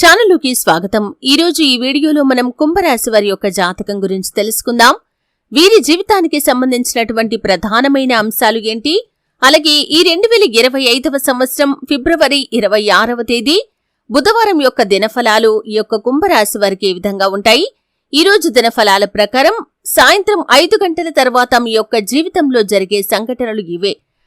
ఛానల్లోకి స్వాగతం. ఈరోజు ఈ వీడియోలో మనం కుంభరాశి వారి యొక్క జాతకం గురించి తెలుసుకుందాం. వీరి జీవితానికి సంబంధించినటువంటి ప్రధానమైన అంశాలు ఏంటి? అలాగే ఈ రెండు వేల ఇరవై ఐదవ సంవత్సరం ఫిబ్రవరి ఇరవై ఆరవ తేదీ బుధవారం యొక్క దినఫలాలు ఈ యొక్క కుంభరాశి వారికి ఏ విధంగా ఉంటాయి? ఈరోజు దినఫలాల ప్రకారం సాయంత్రం ఐదు గంటల తర్వాత మీ యొక్క జీవితంలో జరిగే సంఘటనలు ఇవే.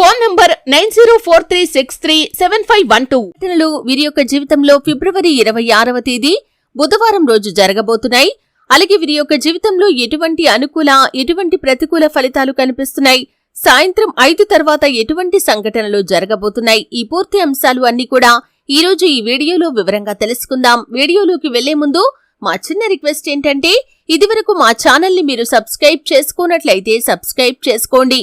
Phone number nine zero four three six three seven five one two. వీరి యొక్క జీవితంలో ఫిబ్రవరి ఇరవై ఆరవ తేదీ బుధవారం రోజు జరగబోతున్నాయి. అలాగే వీరి యొక్క జీవితంలో ఎటువంటి అనుకూల ఎటువంటి ప్రతికూల ఫలితాలు కనిపిస్తున్నాయి. సాయంత్రం ఐదు తర్వాత ఎటువంటి సంఘటనలు జరగబోతున్నాయి. ఈ పూర్తి అంశాలు అన్ని కూడా ఈ రోజు ఈ వీడియోలో వివరంగా తెలుసుకుందాం. వీడియోలోకి వెళ్ళే ముందు మా చిన్న రిక్వెస్ట్ ఏంటంటే ఇదివరకు మా ఛానల్ని మీరు సబ్స్క్రైబ్ చేసుకున్నట్లయితే సబ్స్క్రైబ్ చేసుకోండి.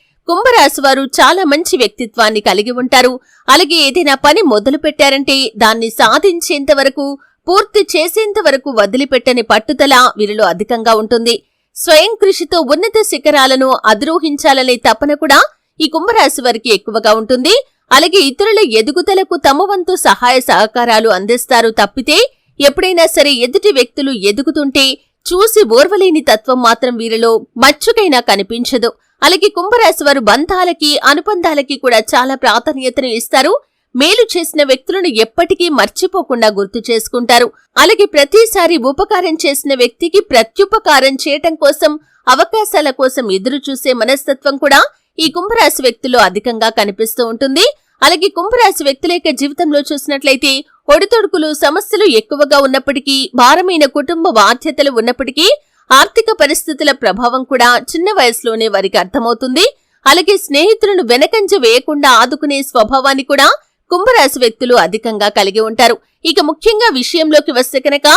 కుంభరాశి వారు చాలా మంచి వ్యక్తిత్వాన్ని కలిగి ఉంటారు. అలాగే ఏదైనా పని మొదలు పెట్టారంటే దాన్ని సాధించేంత వరకు పూర్తి చేసేంత వరకు వదిలిపెట్టని పట్టుదల వీరిలో అధికంగా ఉంటుంది. స్వయం కృషితో ఉన్నత శిఖరాలను అధిరోహించాలనే తపన కూడా ఈ కుంభరాశి వారికి ఎక్కువగా ఉంటుంది. అలాగే ఇతరుల ఎదుగుదలకు తమ వంతు సహాయ సహకారాలు అందిస్తారు తప్పితే ఎప్పుడైనా సరే ఎదుటి వ్యక్తులు ఎదుగుతుంటే చూసి ఓర్వలేని తత్వం మాత్రం వీరిలో మచ్చుకైనా కనిపించదు. అలాగే కుంభరాశి వారు బంధాలకి అనుబంధాలకి కూడా చాలా ప్రాధాన్యతను ఇస్తారు. మేలు చేసిన వ్యక్తులను ఎప్పటికీ మర్చిపోకుండా గుర్తు చేసుకుంటారు. అలాగే ప్రతిసారి ఉపకారం చేసిన వ్యక్తికి ప్రత్యుపకారం చేయటం కోసం అవకాశాల కోసం ఎదురు చూసే మనస్తత్వం కూడా ఈ కుంభరాశి వ్యక్తుల్లో అధికంగా కనిపిస్తూ ఉంటుంది. అలాగే కుంభరాశి వ్యక్తుల యొక్క జీవితంలో చూసినట్లయితే ఒడితొడుకులు సమస్యలు ఎక్కువగా ఉన్నప్పటికీ భారమైన కుటుంబ బాధ్యతలు ఉన్నప్పటికీ ఆర్థిక పరిస్థితుల ప్రభావం కూడా చిన్న వయసులోనే వారికి అర్థమవుతుంది. అలాగే స్నేహితులను వెనకంజ వేయకుండా ఆదుకునే స్వభావాన్ని కూడా కుంభరాశి వ్యక్తులు అధికంగా కలిగి ఉంటారు. ఇక ముఖ్యంగా విషయంలోకి వస్తే కనుక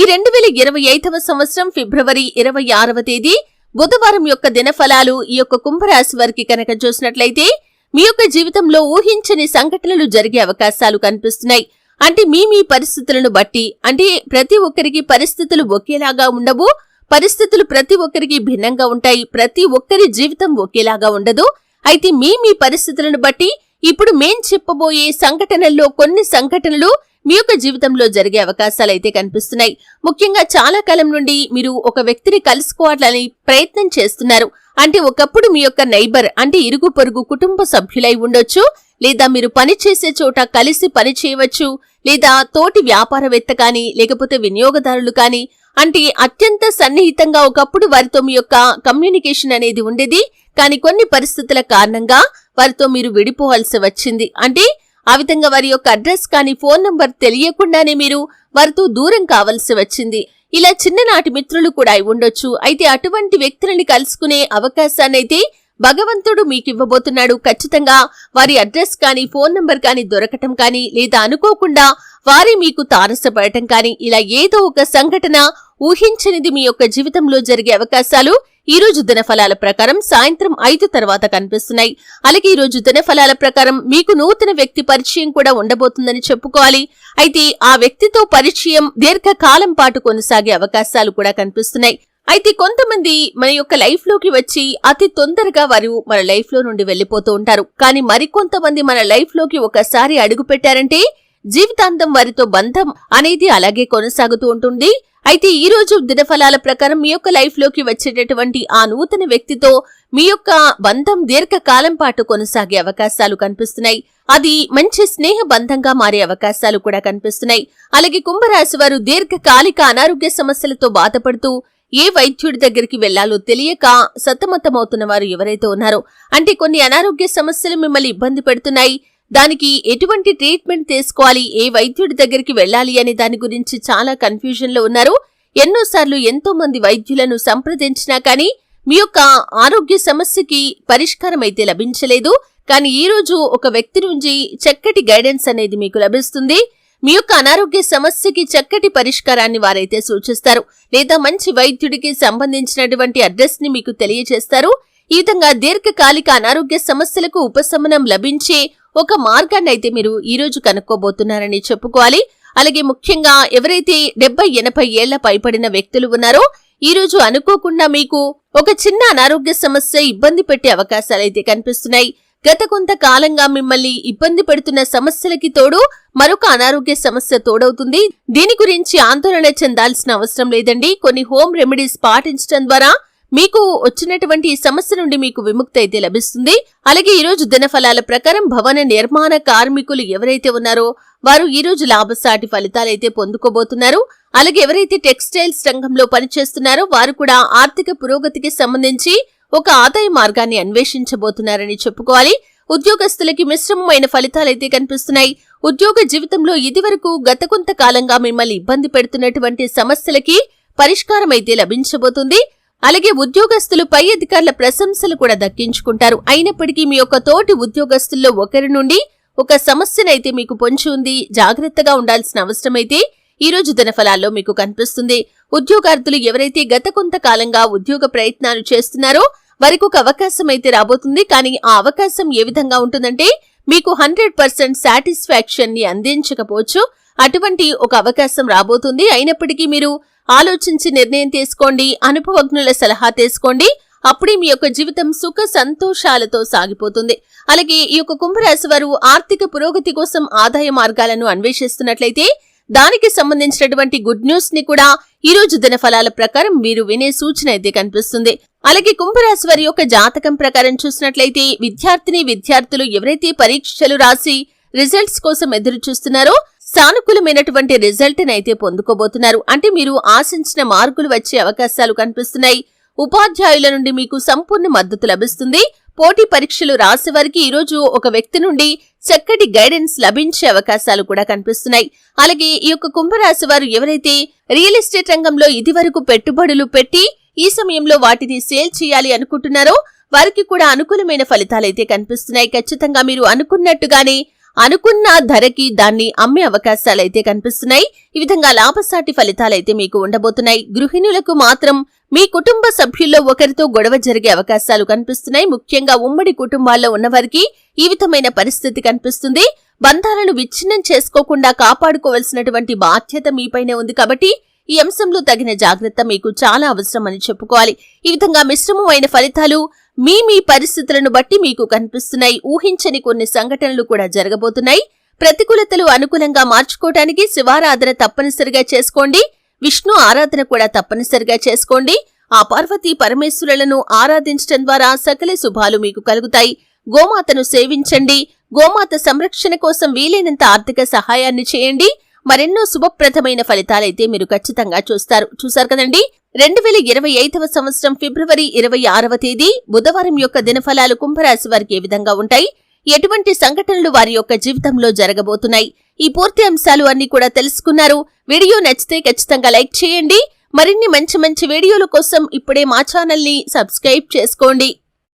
ఈ రెండు వేల ఇరవై ఐదవ సంవత్సరం ఫిబ్రవరి ఇరవై ఆరవ తేదీ బుధవారం యొక్క దినఫలాలు ఈ యొక్క కుంభరాశి వారికి కనుక చూసినట్లయితే మీ యొక్క జీవితంలో ఊహించని సంఘటనలు జరిగే అవకాశాలు కనిపిస్తున్నాయి. అంటే మీ మీ పరిస్థితులను బట్టి అంటే ప్రతి ఒక్కరికి పరిస్థితులు ఒకేలాగా ఉండవు. పరిస్థితులు ప్రతి ఒక్కరికి భిన్నంగా ఉంటాయి. ప్రతి ఒక్కరి జీవితం ఒకేలాగా ఉండదు. అయితే మీ మీ పరిస్థితులను బట్టి ఇప్పుడు మేం చెప్పబోయే సంఘటనల్లో కొన్ని సంఘటనలు మీ యొక్క జీవితంలో జరిగే అవకాశాలు అయితే కనిపిస్తున్నాయి. ముఖ్యంగా చాలా కాలం నుండి మీరు ఒక వ్యక్తిని కలుసుకోవాలని ప్రయత్నం చేస్తున్నారు. అంటే ఒకప్పుడు మీ యొక్క నైబర్ అంటే ఇరుగు పొరుగు కుటుంబ సభ్యులై ఉండొచ్చు లేదా మీరు పని చేసే చోట కలిసి పని చేయవచ్చు లేదా తోటి వ్యాపారవేత్త కానీ లేకపోతే వినియోగదారులు కానీ అంటే అత్యంత సన్నిహితంగా ఒకప్పుడు వారితో మీ యొక్క కమ్యూనికేషన్ అనేది ఉండేది. కానీ కొన్ని పరిస్థితుల కారణంగా వారితో మీరు విడిపోవాల్సి వచ్చింది. అంటే ఆ విధంగా వారి యొక్క అడ్రస్ కానీ ఫోన్ నంబర్ తెలియకుండానే మీరు వారితో దూరం కావలసి వచ్చింది. ఇలా చిన్ననాటి మిత్రులు కూడా అయి ఉండొచ్చు. అయితే అటువంటి వ్యక్తులని కలుసుకునే అవకాశాన్నైతే భగవంతుడు మీకు ఇవ్వబోతున్నాడు. ఖచ్చితంగా వారి అడ్రస్ కానీ ఫోన్ నంబర్ కానీ దొరకటం కానీ లేదా అనుకోకుండా వారి మీకు తారసపడటం కానీ ఇలా ఏదో ఒక సంఘటన ఊహించనిది మీ యొక్క జీవితంలో జరిగే అవకాశాలు ఈ రోజు దినఫలాల ప్రకారం సాయంత్రం ఐదు తర్వాత కనిపిస్తున్నాయి. అలాగే ఈ రోజు దినఫలాల ప్రకారం మీకు నూతన వ్యక్తి పరిచయం కూడా ఉండబోతుందని చెప్పుకోవాలి. అయితే ఆ వ్యక్తితో పరిచయం దీర్ఘకాలం పాటు కొనసాగే అవకాశాలు కూడా కనిపిస్తున్నాయి. అయితే కొంతమంది మన యొక్క లైఫ్లోకి వచ్చి అతి తొందరగా వారు మన లైఫ్లో నుండి వెళ్ళిపోతూ ఉంటారు. కానీ మరికొంతమంది మన లైఫ్లోకి ఒకసారి అడుగు పెట్టారంటే జీవితాంతం వారితో బంధం అనేది అలాగే కొనసాగుతూ ఉంటుంది. అయితే ఈ రోజు దినఫలాల ప్రకారం మీ యొక్క లైఫ్లోకి వచ్చేటటువంటి ఆ నూతన వ్యక్తితో మీ యొక్క బంధం దీర్ఘకాలం పాటు కొనసాగే అవకాశాలు కనిపిస్తున్నాయి. అది మంచి స్నేహ బంధంగా మారే అవకాశాలు కూడా కనిపిస్తున్నాయి. అలాగే కుంభరాశి వారు దీర్ఘకాలిక అనారోగ్య సమస్యలతో బాధపడుతూ ఏ వైద్యుడి దగ్గరికి వెళ్ళాలో తెలియక సతమతమవుతున్న వారు ఎవరైతే ఉన్నారో అంటే కొన్ని అనారోగ్య సమస్యలు మిమ్మల్ని ఇబ్బంది పెడుతున్నాయి. దానికి ఎటువంటి ట్రీట్మెంట్ తీసుకోవాలి? ఏ వైద్యుడి దగ్గరికి వెళ్ళాలి అనే దాని గురించి చాలా కన్ఫ్యూజన్లో ఉన్నారు. ఎన్నోసార్లు ఎంతో మంది వైద్యులను సంప్రదించినా కానీ మీ యొక్క ఆరోగ్య సమస్యకి పరిష్కారం అయితే లభించలేదు. కానీ ఈ రోజు ఒక వ్యక్తి నుంచి చక్కటి గైడెన్స్ అనేది మీకు లభిస్తుంది. మీ యొక్క అనారోగ్య సమస్యకి చక్కటి పరిష్కారాన్ని వారైతే సూచిస్తారు. లేదా మంచి వైద్యుడికి సంబంధించినటువంటి అడ్రస్ని మీకు తెలియజేస్తారు. ఈ విధంగా దీర్ఘకాలిక అనారోగ్య సమస్యలకు ఉపశమనం లభించే ఒక మార్గాన్ని అయితే మీరు ఈ రోజు కనుక్కోబోతున్నారని చెప్పుకోవాలి. అలాగే ముఖ్యంగా ఎవరైతే డెబ్బై ఎనభై ఏళ్ళ పైపడిన వ్యక్తులు ఉన్నారో ఈ రోజు అనుకోకుండా మీకు ఒక చిన్న అనారోగ్య సమస్య ఇబ్బంది పెట్టే అవకాశాలైతే కనిపిస్తున్నాయి. గత కొంతకాలంగా మిమ్మల్ని ఇబ్బంది పెడుతున్న సమస్యలకి తోడు మరొక అనారోగ్య సమస్య తోడవుతుంది. దీని గురించి ఆందోళన చెందాల్సిన అవసరం లేదండి. కొన్ని హోమ్ రెమెడీస్ పాటించడం ద్వారా మీకు వచ్చినటువంటి సమస్య నుండి మీకు విముక్తి అయితే లభిస్తుంది. అలాగే ఈరోజు దినఫలాల ప్రకారం భవన నిర్మాణ కార్మికులు ఎవరైతే ఉన్నారో వారు ఈరోజు లాభసాటి ఫలితాలైతే పొందుకోబోతున్నారు. అలాగే ఎవరైతే టెక్స్టైల్స్ రంగంలో పనిచేస్తున్నారో వారు కూడా ఆర్థిక పురోగతికి సంబంధించి ఒక ఆదాయ మార్గాన్ని అన్వేషించబోతున్నారని చెప్పుకోవాలి. ఉద్యోగస్తులకి మిశ్రమమైన ఫలితాలైతే కనిపిస్తున్నాయి. ఉద్యోగ జీవితంలో ఇదివరకు గత కొంత కాలంగా మిమ్మల్ని ఇబ్బంది పెడుతున్నటువంటి సమస్యలకి పరిష్కారం అయితే లభించబోతుంది. అలాగే ఉద్యోగస్తులు పై అధికారుల ప్రశంసలు కూడా దక్కించుకుంటారు. అయినప్పటికీ మీ యొక్క తోటి ఉద్యోగస్తుల్లో ఒకరి నుండి ఒక సమస్యనైతే మీకు పొంచి ఉంది. జాగ్రత్తగా ఉండాల్సిన అవసరమైతే ఈ రోజు దినఫలాల్లో మీకు కనిపిస్తుంది. ఉద్యోగార్థులు ఎవరైతే గత కొంతకాలంగా ఉద్యోగ ప్రయత్నాలు చేస్తున్నారో వారికి ఒక అవకాశం అయితే రాబోతుంది. కానీ ఆ అవకాశం ఏ విధంగా ఉంటుందంటే మీకు హండ్రెడ్ పర్సెంట్ సాటిస్ఫాక్షన్ని అందించకపోవచ్చు. అటువంటి ఒక అవకాశం రాబోతుంది. అయినప్పటికీ మీరు ఆలోచించి నిర్ణయం తీసుకోండి అనుభవజ్ఞుల సలహా తీసుకోండి. అప్పుడే మీ యొక్క జీవితం సుఖ సంతోషాలతో సాగిపోతుంది. అలాగే ఈ యొక్క కుంభరాశి వారు ఆర్థిక పురోగతి కోసం ఆదాయ మార్గాలను అన్వేషిస్తున్నట్లయితే దానికి సంబంధించినటువంటి గుడ్ న్యూస్ని కూడా ఈ రోజు దినఫలాల ప్రకారం మీరు వినే సూచన అయితే కనిపిస్తుంది. అలాగే కుంభరాశి వారి యొక్క జాతకం ప్రకారం చూసినట్లయితే విద్యార్థిని విద్యార్థులు ఎవరైతే పరీక్షలు రాసి రిజల్ట్స్ కోసం ఎదురు చూస్తున్నారో సానుకూలమైనటువంటి రిజల్ట్ అయితే పొందుకోబోతున్నారు. అంటే మీరు ఆశించిన మార్కులు వచ్చే అవకాశాలు కనిపిస్తున్నాయి. ఉపాధ్యాయుల నుండి మీకు సంపూర్ణ మద్దతు లభిస్తుంది. పోటీ పరీక్షలు రాసే వారికి ఈరోజు ఒక వ్యక్తి నుండి చక్కటి గైడెన్స్ లభించే అవకాశాలు కూడా కనిపిస్తున్నాయి. అలాగే ఈ యొక్క కుంభరాశి వారు ఎవరైతే రియల్ ఎస్టేట్ రంగంలో ఇదివరకు పెట్టుబడులు పెట్టి ఈ సమయంలో వాటిని సేల్ చేయాలి అనుకుంటున్నారో వారికి కూడా అనుకూలమైన ఫలితాలైతే కనిపిస్తున్నాయి. ఖచ్చితంగా మీరు అనుకున్నట్టుగానే అనుకున్న ధరకి దాన్ని అమ్మే అవకాశాలైతే కనిపిస్తున్నాయి. ఈ విధంగా లాభసాటి ఫలితాలైతే మీకు ఉండబోతున్నాయి. గృహిణులకు మాత్రం మీ కుటుంబ సభ్యుల్లో ఒకరితో గొడవ జరిగే అవకాశాలు కనిపిస్తున్నాయి. ముఖ్యంగా ఉమ్మడి కుటుంబాల్లో ఉన్నవారికి ఈ విధమైన పరిస్థితి కనిపిస్తుంది. బంధాలను విచ్ఛిన్నం చేసుకోకుండా కాపాడుకోవాల్సినటువంటి బాధ్యత మీపైనే ఉంది కాబట్టి ఈ అంశంలో తగిన జాగ్రత్త మీకు చాలా అవసరమని చెప్పుకోవాలి. ఈ విధంగా మిశ్రమమైన ఫలితాలు మీ మీ పరిస్థితులను బట్టి మీకు కనిపిస్తున్నాయి. ఊహించని కొన్ని సంఘటనలు కూడా జరగబోతున్నాయి. ప్రతికూలతలు అనుకూలంగా మార్చుకోవటానికి శివారాధన తప్పనిసరిగా చేసుకోండి. విష్ణు ఆరాధన కూడా తప్పనిసరిగా చేసుకోండి. ఆ పార్వతీ పరమేశ్వరులను ఆరాధించడం ద్వారా సకల శుభాలు మీకు కలుగుతాయి. గోమాతను సేవించండి. గోమాత సంరక్షణ కోసం వీలైనంత ఆర్థిక సహాయాన్ని చేయండి. మరెన్నో శుభప్రదమైన ఫలితాలైతే మీరు ఖచ్చితంగా చూస్తారు. చూశారు కదండి? రెండు వేల ఇరవై ఐదవ సంవత్సరం ఫిబ్రవరి ఇరవై ఆరవ తేదీ బుధవారం యొక్క దినఫలాలు కుంభరాశి వారికి ఏ విధంగా ఉంటాయి? ఎటువంటి సంఘటనలు వారి యొక్క జీవితంలో జరగబోతున్నాయి? ఈ పూర్తి అంశాలు అన్ని కూడా తెలుసుకున్నారు. వీడియో నచ్చితే ఖచ్చితంగా లైక్ చేయండి. మరిన్ని మంచి మంచి వీడియోల కోసం ఇప్పుడే మా ఛానల్ని సబ్స్క్రైబ్ చేసుకోండి.